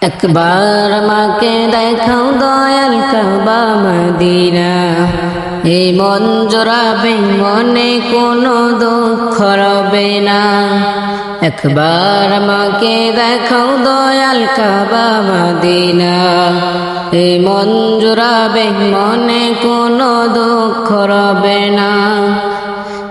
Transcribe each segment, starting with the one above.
একবার আমাকে দেখাও দয়াল কাবা মদিনা। এই মন জোড়াবে, মনে কোনো দুঃখ রবে না। একবার আমাকে দেখাও দয়াল কাবা মদিনা। এই মন জোড়াবে, মনে কোনো দুঃখ রবে না।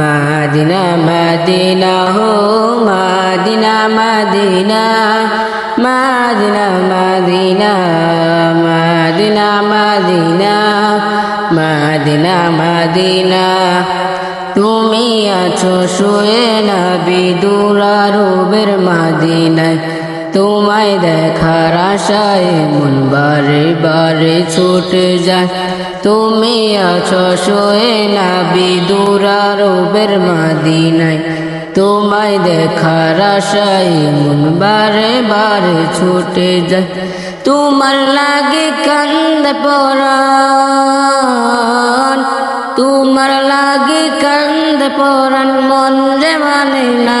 Medina Medina, হো Medina Medina Medina Medina Medina Medina Medina Madina. তুমি আছো শুয়ে না বিদুরারবের মাদিনায়। তোমায় দেখার আশায় মন বারে বারে ছুটে যায়। তুমি আছো শুয়ে না বিদুরারবের মাদিনায়। তোমায় দেখার আশায় মন বারে বারে ছুটে যায়। তোমার লাগে কান্দ পরাণ। তোমার লাগে কান্দ পরাণ, মন যে মানে না।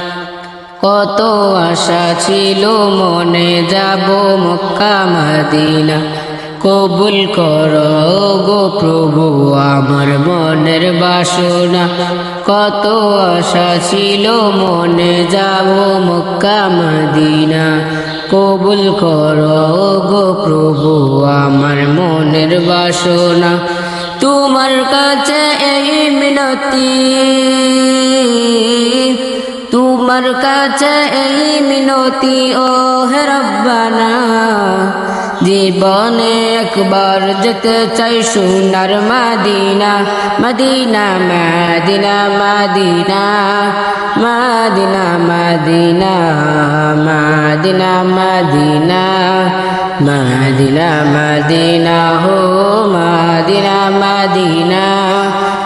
কত আশা ছিল মনে যাব মক্কা মাদিনা। কবুল কর গো প্রভু আমার মনের বাসনা। কত আশা ছিল মনে যাব মক্কা মাদিনা। কবুল কর গো প্রভু আমার মনের বাসনা। তোমার কাছে এই মিনতি। তোমার কাছে এই মিনতি ও হে রব্বানা জীবনে একবার যেতে চাই সোনার Medina Medina Medina Medina Medina Medina Medina Medina Medina Medina হো মাদিনা মাদিনা